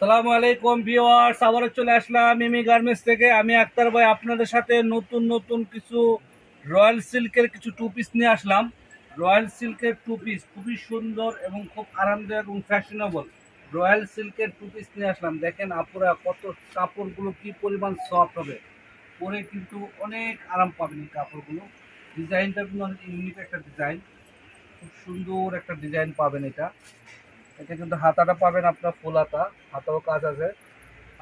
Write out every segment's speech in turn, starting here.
সালামু আলাইকুম ভিওয়ার্স আবারও চলে আসলাম মিমি গার্মেন্টস থেকে। আমি আক্তার ভাই, আপনাদের সাথে নতুন নতুন কিছু রয়্যাল সিল্কের কিছু টু পিস নিয়ে আসলাম। রয়্যাল সিল্কের টু পিস খুবই সুন্দর এবং খুব আরামদায়ক এবং ফ্যাশনেবল রয়্যাল সিল্কের টু পিস নিয়ে আসলাম। দেখেন আপুরা কত কাপড়গুলো কি পরিমাণ সফট হবে। পরে কিন্তু অনেক আরাম পাবেন এই কাপড়গুলো। ডিজাইনটা কিন্তু অনেক ইউনিক একটা ডিজাইন খুব সুন্দর একটা ডিজাইন পাবেন এটা। এটা কিন্তু হাতাটা পাবেন আপনার ফুল হাতা, হাতাও কাজ আছে।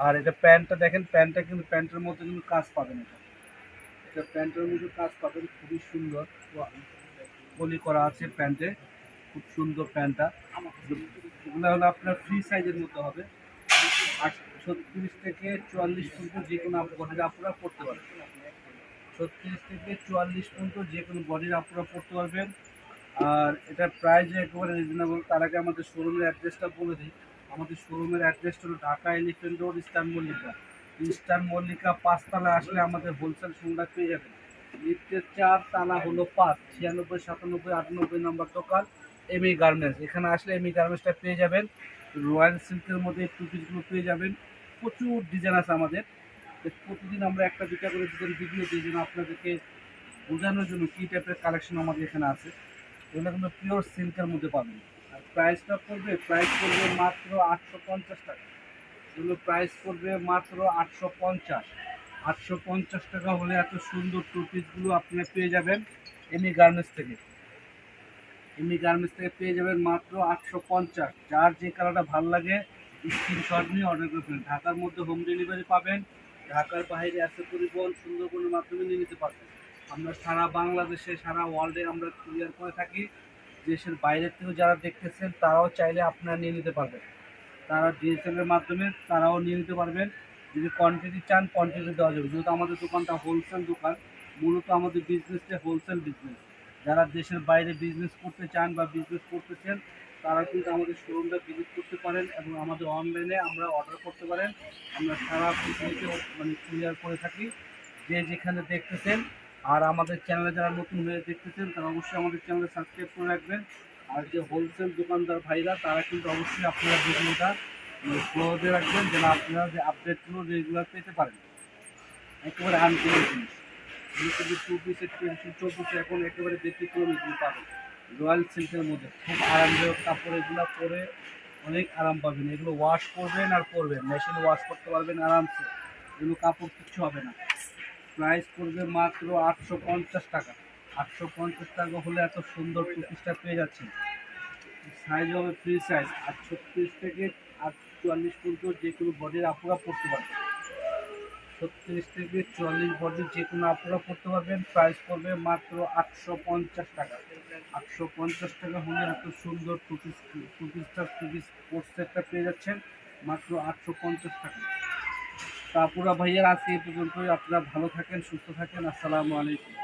আর এটা প্যান্টটা দেখেন, প্যান্টটা কিন্তু প্যান্টের মধ্যে কিন্তু কাজ পাবেন এটা। এটা প্যান্টের মধ্যে কাজ পাবেন, খুবই সুন্দর। কলি করা আছে প্যান্টে, খুব সুন্দর প্যান্টটা। এগুলো হলো আপনার ফ্রি সাইজের মতো হবে। ছত্রিশ থেকে চুয়াল্লিশ পর্যন্ত যে কোনো বডির আপনারা পড়তে পারবেন। ছত্রিশ থেকে চুয়াল্লিশ পর্যন্ত যে কোনো বডির আপনারা পড়তে পারবেন। আর এটার প্রাইস একেবারে রিজনেবল তার আগে আমাদের শোরুমের অ্যাড্রেসটা বলে দিই। আমাদের শোরুমের অ্যাড্রেসটা হলো Dhaka elephant road eastern Mallika. Eastern Mallika পাঁচতলা আসলে আমাদের হোলসেল সংগ্রাহ পেয়ে যাবেন। লিফটের চার তালা হলো পাঁচ, ছিয়ানব্বই, সাতানব্বই, আটানব্বই নম্বর দোকান এমই গার্মেন্টস এখানে আসলে এমই গার্মেন্টসটা পেয়ে যাবেন। রয়্যাল সিল্কের মধ্যে টু পিসগুলো পেয়ে যাবেন। প্রচুর ডিজাইন আছে আমাদের। প্রতিদিন আমরা একটা দুটা করে ডিজাইন ভিডিও দিই যেন আপনাদেরকে বোঝানোর জন্য কী টাইপের কালেকশন আমাদের এখানে আছে। এগুলো কিন্তু পিওর সিল্কের মধ্যে পাবেন। আর প্রাইসটা পড়বে প্রাইস পড়বে মাত্র আটশো পঞ্চাশ টাকা। এগুলো প্রাইস পড়বে মাত্র আটশো পঞ্চাশ। আটশো পঞ্চাশ টাকা হলে এত সুন্দর টু পিসগুলো আপনারা পেয়ে যাবেন এমনি গার্মেন্টস থেকে। এমনি গার্মেন্টস থেকে পেয়ে যাবেন মাত্র আটশো পঞ্চাশ। যার যে কালারটা ভালো লাগে স্ক্রিনশট নিয়ে অর্ডার করে ফেলেন। ঢাকার মধ্যে হোম ডেলিভারি পাবেন, ঢাকার বাইরে এত পরিবহন সুন্দরবনের মাধ্যমে নিয়ে নিতে পারবেন। আমরা সারা বাংলাদেশে, সারা ওয়ার্ল্ডে আমরা ক্লিয়ার করে থাকি। দেশের বাইরের থেকেও যারা দেখতেছেন, তারাও চাইলে আপনারা নিয়ে নিতে পারবেন। তারা ডিএসএলের মাধ্যমে তারাও নিয়ে নিতে পারবেন। যদি কোয়ান্টিটি চান কোয়ান্টিটি দেওয়া যাবে। যেহেতু আমাদের দোকানটা হোলসেল দোকান, মূলত আমাদের বিজনেসটা হোলসেল বিজনেস যারা দেশের বাইরে বিজনেস করতে চান বা বিজনেস করতেছেন, তারা কিন্তু আমাদের শোরুমটা ভিজিট করতে পারেন এবং আমাদের অনলাইনে আমরা অর্ডার করতে পারেন। আমরা সারা পৃথিবীতে মানে ক্লিয়ার করে থাকি। যে যেখানে দেখতেছেন আর আমাদের চ্যানেলে যারা নতুন হয়ে দেখতেছেন, তারা অবশ্যই আমাদের চ্যানেলে সাবস্ক্রাইব করে রাখবেন। আর যে হোলসেল দোকানদার ভাইরা, তারা কিন্তু অবশ্যই আপনারা ভিডিওটা ফলো দিয়ে রাখবেন, যেন আপনারা যে আপডেটগুলো রেগুলার পেতে পারেন। একেবারে আনকেলের জিনিস। টেনশন চলতেছে এখন একেবারে ব্যতিক্রম এগুলো পাবেন রয়্যাল সিল্কের মধ্যে খুব আরামদায়ক কাপড় এগুলো পরে অনেক আরাম পাবেন। এগুলো ওয়াশ করবেন আর পরবেন। মেশিনে ওয়াশ করতে পারবেন আরামসে। এগুলো কাপড় কিচ্ছু হবে না। প্রাইস পড়বে মাত্র আটশো পঞ্চাশ টাকা। আটশো পঞ্চাশ টাকা হলে এত সুন্দর টু পিসটা পেয়ে যাচ্ছেন। সাইজ হবে ফ্রি সাইজ আর ছত্রিশ থেকে আট চুয়াল্লিশ পর্যন্ত যে কোনো বডির আপুরা পড়তে পারবে। ছত্রিশ থেকে চুয়াল্লিশ বডির যে কোনো আপুরা পড়তে পারবেন। প্রাইস পড়বে মাত্র আটশো পঞ্চাশ টাকা। আটশো পঞ্চাশ টাকা হলে এত সুন্দর টু পিস টু পিসটা পোস্টারটা পেয়ে যাচ্ছেন। মাত্র আটশো পঞ্চাশ টাকা। তা আপুরা ভাইয়ের আজকে এই পর্যন্তই। আপনারা ভালো থাকেন সুস্থ থাকেন। আসসালামু আলাইকুম।